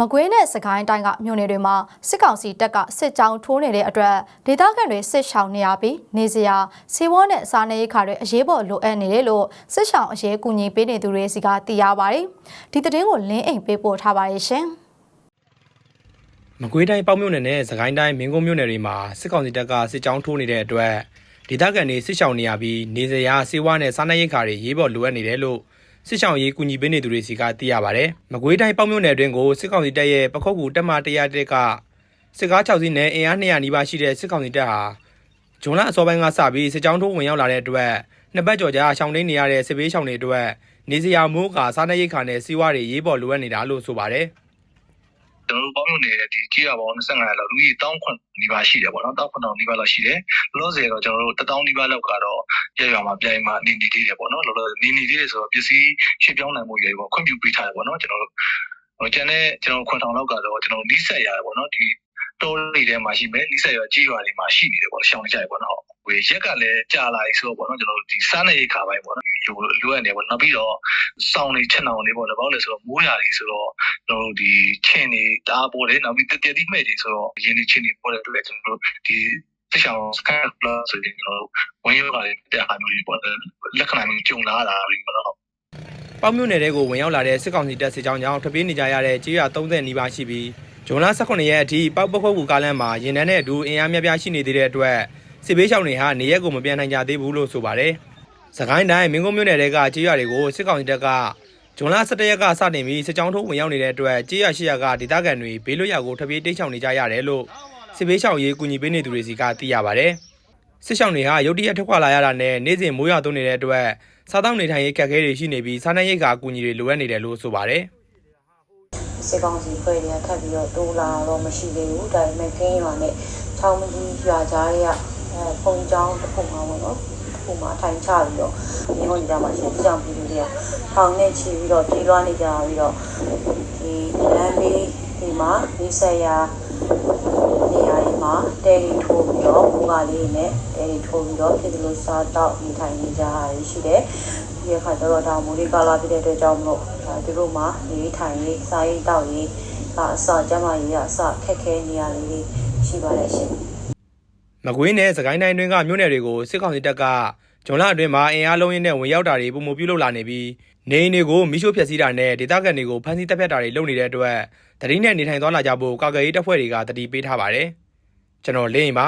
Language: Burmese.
မကွေးနဲ့စကိုင်းတိုင်းကမြို့နယ်တွေမှာစစ်ကောင်စီတပ်ကစစ်ကြောင်းထိုးနေတဲ့အတွက်ဒေသခံတွေစစ်ရှောင်နေရပြီးနေစရာစီးဝါးနဲ့စားနပ်ရိက္ခာတွေအရေးပေါ်လိုအပ်နေတယ်လို့စစ်ရှောင်အရေးကူညီပေးနေသူတွေစီကသိရပါတယ်။ဒီသတင်းကိုလင်းအိမ်ပေးပို့ထားပါတယ်ရှင်။မကွေးတိုင်းပေါ့မြို့နယ်နဲ့စကိုင်းတိုင်းမင်းကုန်းမြို့နယ်တွေမှာစစ်ကောင်စီတပ်ကစစ်ကြောင်းထိုးနေတဲ့အတွက်ဒေသခံတွေစစ်ရှောင်နေရပြီးနေစရာစေဝါနဲ့စားနပ်ရိက္ခာတွေရေးပေါ်လိုအပ်နေတယ်လို့ စစ်ရှောင်ရေးကူညီပေးနေသူတွေစီကသိရပါဗျ။မကွေးတိုင်းပေါ့မြို့နယ်အတွင်းကိုစစ်ကောင်စီတပ်ရဲ့ပခုတ်ကူတက်မ100တက်ကစစ်ကား6စီးနဲ့အင်အား200နီးပါးရှိတဲ့စစ်ကောင်စီတပ်ဟာဂျွန်လအစောပိုင်းကစပြီးစစ်ကြောင်းထိုးဝင်ရောက်လာတဲ့အတွက်နှစ်ပတ်ကျော်ကြာရှောင်းတိန်နေရတဲ့စစ်ဘေးရှောင်တွေအတွက်နေစရာမိုးကာစားနပ်ရိက္ခာနဲ့စီဝါတွေရေးပေါ်လိုအပ်နေတာလို့ဆိုပါတယ်။ ကျွန်တော်တို့ပေါင်းမြို့နယ်ဒီကြေးရပေါင်း25လောက်လူကြီး10000ခွန်နီးပါးရှိတယ်ပေါ့နော်10000ခွန်နီးပါးလောက်ရှိတယ်လောလောဆယ်တော့ကျွန်တော်တို့1000နီးပါးလောက်ကတော့ပြရမှာပြိုင်မှာနေနေသေးတယ်ပေါ့နော်လောလောဆယ်နေနေသေးတယ်ဆိုတော့ပစ္စည်းရှင်းပြောင်းနိုင်မှုရေပေါ့ခွင့်ပြုပေးထားတယ်ပေါ့နော်ကျွန်တော်တို့ဟိုကျန်တဲ့ကျွန်တော်ခွန်ထောင်လောက်ကတော့ကျွန်တော်နီးဆက်ရတယ်ပေါ့နော်ဒီတိုးလေးထဲမှာရှိမယ်နီးဆက်ရကြေးရွာတွေမှာရှိနေတယ်ပေါ့ရှောင်းနေကြရပေါ့နော်ဝေရက်ကလည်းကြာလာပြီဆိုတော့ပေါ့နော်ကျွန်တော်တို့ဒီစားနေခါပိုင်းပေါ့နော် လိုအပ်နေပေါ့နောက်ပြီးတော့စောင်းနေချက်နောင်နေပေါ့နော်ဘာလို့လဲဆိုတော့မိုးရာတွေဆိုတော့ကျွန်တော်တို့ဒီချင်းနေတအားပေါ်တယ်နောက်ပြီးတည့်တည့်မှဲ့တွေဆိုတော့ရင်းနေချင်းတွေပေါ်တယ်တွေ့ကျွန်တော်တို့ဒီတခြားစကန်ပလဆိုရင်ကျွန်တော်တို့ဝင်ရောက်လာတဲ့အားမျိုးတွေပေါ့လက္ခဏာမျိုးကြုံလာတာတွေပေါ့နော်ပေါ့မြို့နယ်တဲကိုဝင်ရောက်လာတဲ့စစ်ကောင်စီတပ်စစ်ကြောင်းကြောင့်ထပ်ပြေးနေကြရတဲ့ကြေးရွာ30နီးပါးရှိပြီးဂျွန်လ18ရက်အထိပောက်ပခုတ်ကူကားလမ်းမှာရင်နှန်းတဲ့အတူအင်အားများပြားရှိနေသေးတဲ့အတွက်စစ်ဘေးရှောင်တွေဟာနေရက်ကိုမပြန်နိုင်ကြသေးဘူးလို့ဆိုပါတယ်။ စကိုင်းတိုင်းမင်းကုန်းမြို့နယ်တဲကကြေးရွာတွေကိုစစ်ကောင်စီတပ်ကဂျွန်လ17ရက်ကစတင်ပြီးစစ်ကြောင်းထိုးဝင်ရောက်နေတဲ့အတွက်ကြေးရွာရှိရာကဒေသခံတွေဘေးလွတ်ရာကိုထပ်ပြေးတိတ်ချောင်နေကြရတယ်လို့စစ်ဘေးရှောင်ရေးကူညီပေးနေသူတွေစီကသိရပါတယ်။စစ်ရှောင်တွေဟာရုတ်တရက်ထွက်ခွာလာရတာနဲ့နေ့စဉ်မိုးရွာသွန်းနေတဲ့အတွက်စားတောက်နေထိုင်ရေးခက်ခဲတွေရှိနေပြီးစားနပ်ရိက္ခာအကူအညီတွေလိုအပ်နေတယ်လို့ဆိုပါတယ်။စစ်ကောင်စီဖွဲ့တွေကထပ်ပြီးတော့တိုးလာတော့မရှိသေးဘူးဒါပေမဲ့ကင်းရွာနဲ့ချောင်းမကြီးရွာကြားတွေကအဲဖုံချောင်းတစ်ခုမှာပေါ့နော်တစ် ခုမှာထိုင်ချပြီးတော့ဒီဟိုဒီမှာရှိတဲ့ကြောင်ပြည်သူတွေကထောင်နဲ့ချီပြီးတော့ပြေးလွှားနေကြပြီးတော့ဒီလမ်းလေးဒီမှာဒီဆက်ရာနေရာတွေမှာတဲရီထိုးပြီးတော့ဘူကလေးနဲ့တဲရီထိုးပြီးတော့ဖြစ်သလိုစားတော့နေထိုင်နေကြရရှိတယ်ဒီအခါကျတော့ဒါမိုးလေးကာလာဖြစ်တဲ့အတွက်ကြောင့်မလို့ဒါသူတို့မှာနေထိုင်ရေးစားရေးတောက်ရေးအစကျမကြီးကအစခက်ခဲနေရလေးတွေရှိပါတယ်ရှင် မကွေးနဲ့စကိုင်းတိုင်းတွင်းကမြို့နယ်တွေကိုစစ်ကောင်စီတပ်ကဂျွန်လအတွင်းမှာအင်အားလုံးရင်းနဲ့ဝင်ရောက်တာတွေပုံမပြုလုပ်လာနေပြီးနေအိမ်တွေကိုမိရှို့ဖျက်ဆီးတာနဲ့ဒေသခံတွေကိုဖမ်းဆီးတပ်ဖြတ်တာတွေလုပ်နေတဲ့အတွက်တတိနဲ့နေထိုင်သွားလာကြဖို့ကာကွယ်ရေးတပ်ဖွဲ့တွေကတတိပေးထားပါတယ်ကျွန်တော်လင်းရင်ပါ